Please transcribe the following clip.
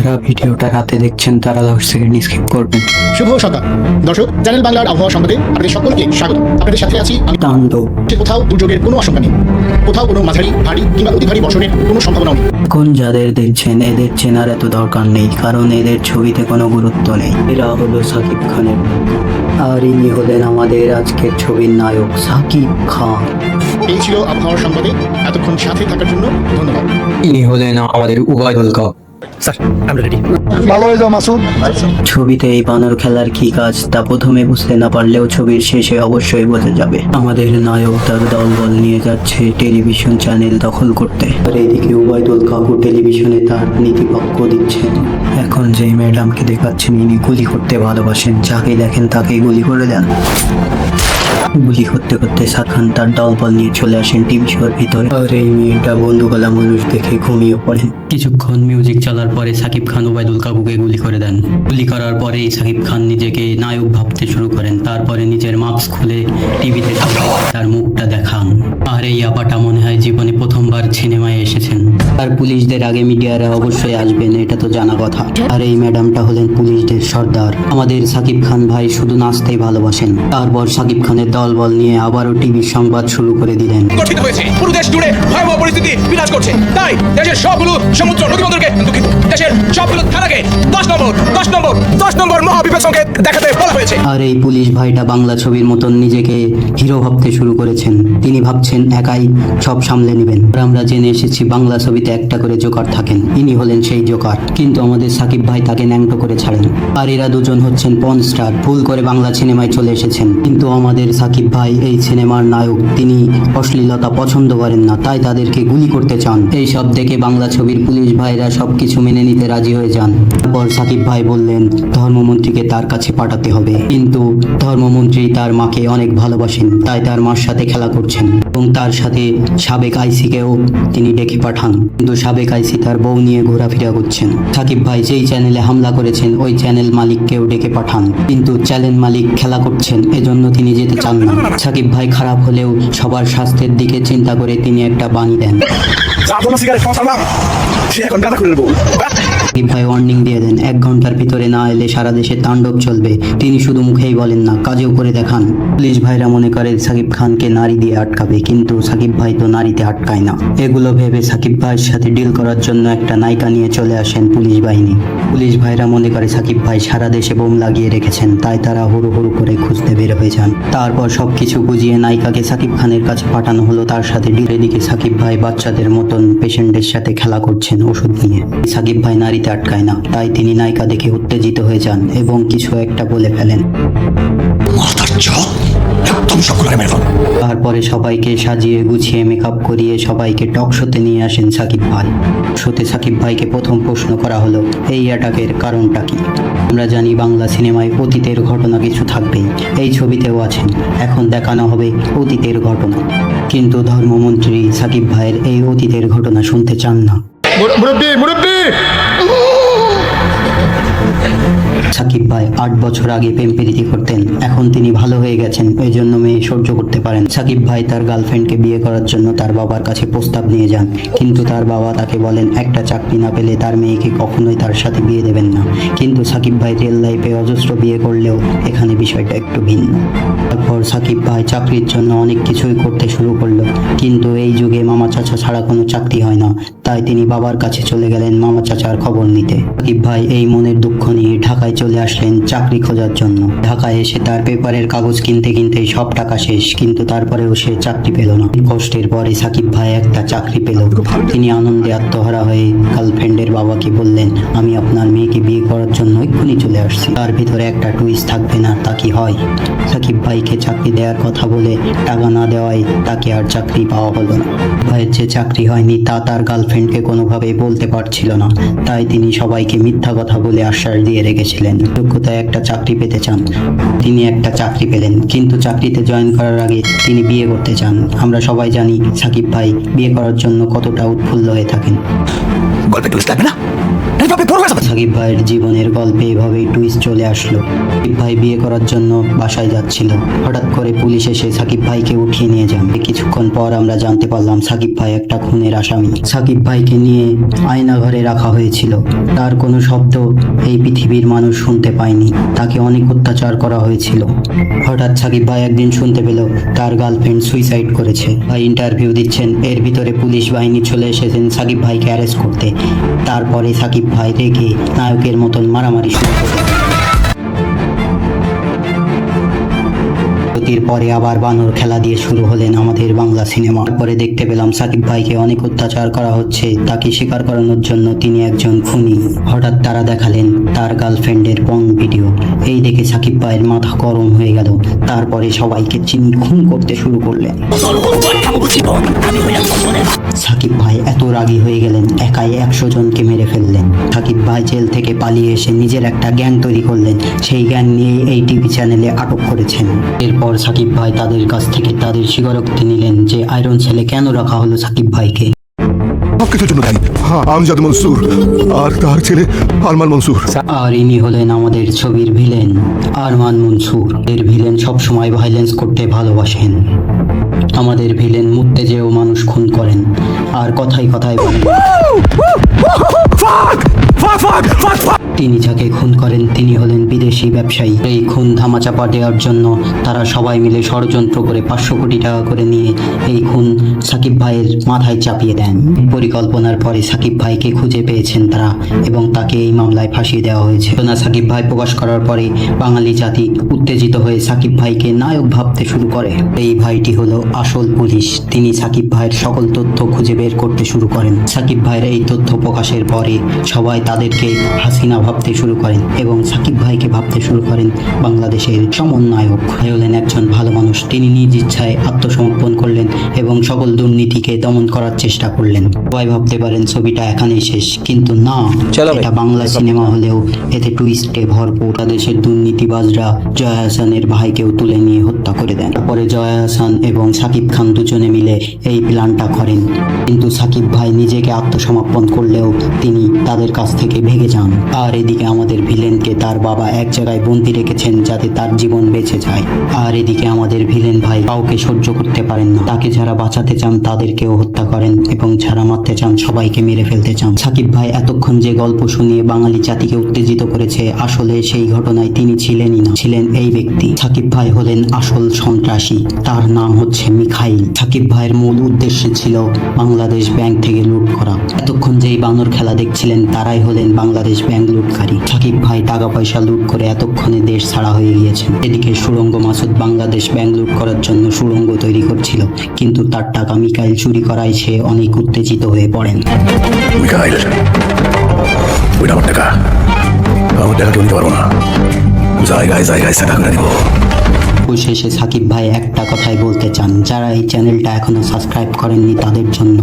যারা ভিডিওটা রাতে দেখছেন তারা দশ সেকেন্ড স্কিপ করবেন। শুভ সকাল। দর্শক চ্যানেল বাংলার আবহাওয়া সংবাদে আপনাদের সকলকে স্বাগত। আপনাদের সাথে আছি আমি তাণ্ডব। যে কোথাও দুর্যোগের কোনো আশঙ্কা নেই। কোথাও কোনো মাঝারি ভারী কিংবা অতি ভারী বর্ষণের কোনো সম্ভাবনাও নেই। এখন যাদের দেখছেন এদের চেনার এত দরকার নেই কারণ এদের ছবিতে কোনো গুরুত্ব নেই। এরা হলো সাকিব খানের আর ইনি হলেন আমাদের আজকের ছবির নায়ক সাকিব খান। এই ছিল আবহাওয়ার সংবাদে এতক্ষণ সাথে থাকার জন্য ধন্যবাদ। ইনি হলেন আমাদের উবায়দুল কাপ ভালো হয়ে যাও মাসুদ। ছবিতে এই বানর খেলার কি কাজ তা প্রথমে বুঝতে না পারলেও ছবির শেষে অবশ্যই বোঝা যাবে। আমাদের নায়ক তার দলবল নিয়ে যাচ্ছে টেলিভিশন চ্যানেল দখল করতে। আর এইদিকে উবায়দুল কাকু টেলিভিশনে তার নীতিপক্ষ দিচ্ছেন। এখন যেই ম্যাডামকে দেখাচ্ছেন ইনি গুলি করতে ভালোবাসেন। যাকে দেখেন তাকেই গুলি করে দেন। গুলি করতে করতে সাখান তার দলবল নিয়ে চলে আসেন টিভি শোর ভিতরে। আর এই মেয়েটা বন্ধুগলা মানুষ দেখে ঘুমিয়ে পড়েন। কিছুক্ষণ মিউজিক চলার পরে সাকিব খান ওবায়দুল কাকুকে গুলি করে দেন। গুলি করার পরেই সাকিব খান নিজেকে নায়ক ভাবতে শুরু করেন। তারপরে নিজের মাস্ক খুলে টিভিতে তার মুখটা দেখান। আর এই আপাটা মনে হয় জীবনে প্রথমবার সিনেমায় এসেছেন। আর পুলিশদের আগে মিডিয়ারা অবশ্যই আসবেন এটা তো জানা কথা। আর এই ম্যাডামটা হলেন পুলিশদের সর্দার। আমাদের সাকিব খান ভাই শুধু নাচতেই ভালোবাসেন। তারপর সাকিব খানের দলবল নিয়ে আবারও টিভির সংবাদ শুরু করে দিলেন। গঠিত হয়েছে। পুরো দেশ জুড়ে ভয়াবহ পরিস্থিতি বিরাজ করছে। তাই দেশের সবগুলো সমুদ্র নদীবন্দরকে দুঃখিত। দেশের সবগুলো থানাকে দশ নম্বর দশ নম্বর দশ নম্বর মহাবিপদ সংকেত দেখাতে বলা হয়েছে। আর এই পুলিশ ভাইটা বাংলা ছবির মতন নিজেকে হিরো ভাবতে শুরু করেছেন। তিনি ভাবছেন একাই সব সামলে নেবেন। আমরা জেনে এসেছি বাংলা ছবিতে একটা করে জোকার থাকেন। ইনি হলেন সেই জোকার। কিন্তু আমাদের সাকিব ভাই তাকে ন্যাংটো করে ছাড়েন। আর এরা দুজন হচ্ছেন পন স্টার ভুল করে বাংলা সিনেমায় চলে এসেছেন। কিন্তু আমাদের সাকিব ভাই, এই সিনেমার নায়ক, তিনি অশ্লীলতা পছন্দ করেন না, তাই তাদেরকে গুলি করতে চান। এই সব দেখে বাংলা ছবির পুলিশ ভাইরা সবকিছু মেনে নিতে রাজি হয়ে যান। তারপর সাকিব ভাই বললেন, ধর্মমন্ত্রীকে তার কাছে পাঠাতে হবে। কিন্তু ধর্মমন্ত্রী তার মাকে অনেক ভালোবাসেন, তাই তার মার সাথে খেলা করছেন এবং তার সাথে সাবেক আইসিকেও তিনি ডেকে পাঠান। কিন্তু সাবেক আইসি তার বউ নিয়ে ঘোরাফেরা করছেন। সাকিব ভাই যেই চ্যানেলে হামলা করেছেন, ওই চ্যানেল মালিককেও ডেকে পাঠান। কিন্তু চ্যানেল মালিক খেলা করছেন, এজন্য তিনি যেতে চান না সাকিব ভাই খারাপ হলেও সবার স্বাস্থ্যের দিকে চিন্তা করে তিনি একটা বাণী দেন। সাকিব ওয়ার্নিং দিয়ে দেন, এক ঘণ্টার ভিতরে না এলে সারা দেশে তাণ্ডব চলবে। তিনি শুধু মুখেই বলেন না, কাজেও করে দেখান। পুলিশ ভাইরা মনে করে সাকিব খানকে নারী দিয়ে আটকাবে, কিন্তু সাকিব ভাই তো নারীতে আটকায় না। এগুলো ভেবে সাকিব ভাইয়ের সাথে ডিল করার জন্য একটা নায়িকা নিয়ে চলে আসেন পুলিশ বাহিনী। পুলিশ ভাইরা মনে করে সাকিব ভাই সারা দেশে বোম লাগিয়ে রেখেছেন, তাই তারা হুড়ু হুড়ু করে খুঁজতে বের হয়ে যান। তারপর সবকিছু বুঝিয়ে নায়িকাকে সাকিব খানের কাছে পাঠানো হলো, তার সাথে ডিল এদিকে সাকিব ভাই বাচ্চাদের মতন পেশেন্টের সাথে খেলা করছেন ওষুধ নিয়ে। সাকিব ভাই নারীতে আটকায় না। তাই তিনি নায়িকা দেখে উত্তেজিত হয়ে যান এবং কিছু একটা বলে ফেলেন। তারপরে সবাইকে সাজিয়ে গুছিয়ে মেকআপ করিয়ে সবাইকে টক শোতে নিয়ে আসেন সাকিব ভাই। শোতে সাকিব ভাইকে প্রথম প্রশ্ন করা হলো এই অ্যাটাকের কারণটা কি? আমরা জানি বাংলা সিনেমায় অতীতের ঘটনা কিছু থাকবেই। এই ছবিতেও আছেন। এখন দেখানো হবে অতীতের ঘটনা। কিন্তু ধর্মমন্ত্রী সাকিব ভাইয়ের এই অতীতের ঘটনা শুনতে চান না। முடுப்பி முடுப்பி. সাকিব ভাই আট বছর আগে প্রেম প্রীতি করতেন। এখন তিনি ভালো হয়ে গেছেন ওই জন্য মেয়ে সহ্য করতে পারেন। সাকিব ভাই তার গার্লফ্রেন্ডকে বিয়ে করার জন্য তার বাবার কাছে প্রস্তাব নিয়ে যান, কিন্তু তার বাবা তাকে বলেন, একটা চাকরি না পেলে তার মেয়েকে কখনোই তার সাথে বিয়ে দেবেন না। কিন্তু সাকিব ভাই রিয়েল লাইফে অজস্র বিয়ে করলেও এখানে বিষয়টা একটু ভিন্ন। তারপর সাকিব ভাই চাকরির জন্য অনেক কিছুই করতে শুরু করল, কিন্তু এই যুগে মামা চাচা ছাড়া কোনো চাকরি হয় না। তাই তিনি বাবার কাছে চলে গেলেন মামা চাচার খবর নিতে। সাকিব ভাই এই মনের দুঃখ নিয়ে ঢাকায় চলে আসলেন চাকরি খোঁজার জন্য। ঢাকায় এসে তার পেপারের কাগজ কিনতে কিনতেই সব টাকা শেষ, কিন্তু তারপরেও সে চাকরি পেল না। কষ্টের পরে সাকিব ভাই একটা চাকরি পেল। তিনি আনন্দে আত্মহারা হয়ে গার্লফ্রেন্ডের বাবাকে বললেন, আমি আপনার মেয়েকে বিয়ে করার জন্য এক্ষুনি চলে আসছি। তার ভিতরে একটা টুইস্ট থাকবে না, তা কি হয়? সাকিব ভাইকে চাকরি দেওয়ার কথা বলে টাকা না দেওয়ায় তাকে আর চাকরি পাওয়া হলো না। ভাইয়ের যে চাকরি হয়নি, তা তার গার্লফ্রেন্ডকে কোনোভাবেই বলতে পারছিল না। তাই তিনি সবাইকে মিথ্যা কথা বলে আশ্বাস দিয়ে রেখেছিলেন। যোগ্যতায় একটা চাকরি পেতে চান। তিনি একটা চাকরি পেলেন কিন্তু চাকরিতে জয়েন করার আগে তিনি বিয়ে করতে চান। আমরা সবাই জানি সাকিব ভাই বিয়ে করার জন্য কতটা উৎফুল্ল হয়ে থাকেন। গল্পে টুইস্ট লাগবে না? এই বাপরে পড়বে সাকিব ভাইয়ের জীবনের গল্পে এভাবেই টুইস্ট চলে আসলো। সাকিব ভাই বিয়ে করার জন্য বাসায় যাচ্ছিল। হঠাৎ করে পুলিশ এসে সাকিব ভাইকে উঠিয়ে নিয়ে যান। কিছুক্ষণ পর আমরা জানতে পারলাম সাকিব ভাই একটা খুনের আসামি। সাকিব ভাইকে নিয়ে আয়না ঘরে রাখা হয়েছিল। তার কোনো শব্দ এই পৃথিবীর মানুষ শুনতে পায়নি তাকে অনেক অত্যাচার করা হয়েছিল। হঠাৎ সাকিব ভাই একদিন শুনতে পেল তার গার্লফ্রেন্ড সুইসাইড করেছে। ভাই ইন্টারভিউ দিচ্ছেন। এর ভিতরে পুলিশ বাহিনী চলে এসেছেন সাকিব ভাইকে অ্যারেস্ট করতে। তারপরে সাকিব ভাই রেগে নায়কের মতন মারামারি শুরু করে। বিরতির পরে আবার বানর খেলা দিয়ে শুরু হলেন আমাদের বাংলা সিনেমা। পরে দেখতে পেলাম সাকিব ভাইকে অনেক অত্যাচার করা হচ্ছে, তাকে স্বীকার করানোর জন্য তিনি একজন খুনি। হঠাৎ তারা দেখালেন তার গার্লফ্রেন্ডের পং ভিডিও। এই দেখে সাকিব ভাইয়ের মাথা গরম হয়ে গেল। তারপরে সবাইকে চিনি খুন করতে শুরু করলেন। সাকিব ভাই এত রাগি হয়ে গেলেন, একাই একশো জনকে মেরে ফেললেন। সাকিব ভাই জেল থেকে পালিয়ে এসে নিজের একটা গ্যাং তৈরি করলেন। সেই গ্যাং নিয়ে এই টিভি চ্যানেলে আটক করেছেন। এরপর সাকিব ভাই তাদের কাছ থেকে তাদের স্বীকারোক্তি নিলেন যে, আয়রন ছেলে কেন রাখা হলো সাকিব ভাইকে? সবকিছুর জন্য দায়ী। আমজাদ মনসুর আর তার ছেলে আরমান মনসুর। আর ইনি হলেন আমাদের ছবির ভিলেন আরমান মনসুর। এর ভিলেন সবসময় ভাইলেন্স করতে ভালোবাসেন। আমাদের ভিলেন মুত্তে যেও মানুষ খুন করেন। আর কথায় কথায় বলেন। তিনি যাকে খুন করেন, তিনি হলেন বিদেশি ব্যবসায়ী। এই খুন ধামাচাপা দেওয়ার জন্য তারা সবাই মিলে ষড়যন্ত্র করে পাঁচশো কোটি টাকা করে নিয়ে এই খুন সাকিব ভাইয়ের মাথায় চাপিয়ে দেন। পরিকল্পনার পরে সাকিব ভাইকে খুঁজে পেয়েছেন তারা এবং তাকে এই মামলায় ফাঁসিয়ে দেওয়া হয়েছে। ঘটনা সাকিব ভাই প্রকাশ করার পরে বাঙালি জাতি উত্তেজিত হয়ে সাকিব ভাইকে নায়ক ভাবতে শুরু করে। এই ভাইটি হলো আসল পুলিশ। তিনি সাকিব ভাইয়ের সকল তথ্য খুঁজে বের করতে শুরু করেন। সাকিব ভাইয়ের এই তথ্য প্রকাশের পরে সবাই তাদেরকে হাসিনা ভাবতে শুরু করেন এবং সাকিব ভাইকে ভাবতে শুরু করেন বাংলাদেশের সমন্বয়ক। ভাই হলেন একজন ভালো মানুষ। তিনি নিজ ইচ্ছায় আত্মসমর্পণ করলেন এবং সকল দুর্নীতিকে দমন করার চেষ্টা করলেন। সবাই ভাবতে পারেন ছবিটা এখানেই শেষ। কিন্তু না এটা বাংলা সিনেমা হলেও এতে টুইস্টে ভরপুর। দেশের দুর্নীতিবাজরা জয়া হাসানের ভাইকেও তুলে নিয়ে হত্যা করে দেন। তারপরে জয়া হাসান এবং সাকিব খান দুজনে মিলে এই প্ল্যানটা করেন। কিন্তু সাকিব ভাই নিজেকে আত্মসমর্পণ করলেও তিনি তাদের কাছ থেকে ভেগে যান। আর এদিকে আমাদের ভিলেনকে তার বাবা এক জায়গায় বন্দি রেখেছেন যাতে তার জীবন বেঁচে যায়। আর এদিকে আমাদের ভিলেন ভাই কাউকে সহ্য করতে পারেন না। তাকে যারা বাঁচাতে চান, তাদেরকেও হত্যা করেন এবং যারা মারতে চান, সবাইকে মেরে ফেলতে চান। সাকিব ভাই এতক্ষণ যে গল্প শুনিয়ে বাঙালি জাতিকে উত্তেজিত করেছে, আসলে সেই ঘটনায় তিনি ছিলেনই না। ছিলেন এই ব্যক্তি। সাকিব ভাই হলেন আসল সন্ত্রাসী। তার নাম হচ্ছে মিখাইল। সাকিব ভাইয়ের মূল উদ্দেশ্য ছিল বাংলাদেশ ব্যাংক থেকে লুট করা। বানর খেলা দেখছিলেন তারাই হলেন বাংলাদেশ ব্যাংক লুটকারী। সাকিব ভাই টাকা পয়সা লুট করে এতক্ষণে দেশ ছাড়া হয়ে গিয়েছেন। এদিকে সুরঙ্গ মাসুদ বাংলাদেশ ব্যাংক লুট করার জন্য সুরঙ্গ তৈরি করছিল কিন্তু তার টাকা মিকাইল চুরি করায় সে অনেক উত্তেজিত হয়ে পড়েন। মিখাইল ওইটা আমার টাকা। আমার টাকা কেউ নিতে পারব না। জায়গায় জায়গায় সেটা করে দিব শেষে সাকিব ভাই একটা কথাই বলতে চান যারা এই চ্যানেলটা এখনও সাবস্ক্রাইব করেননি তাদের জন্য।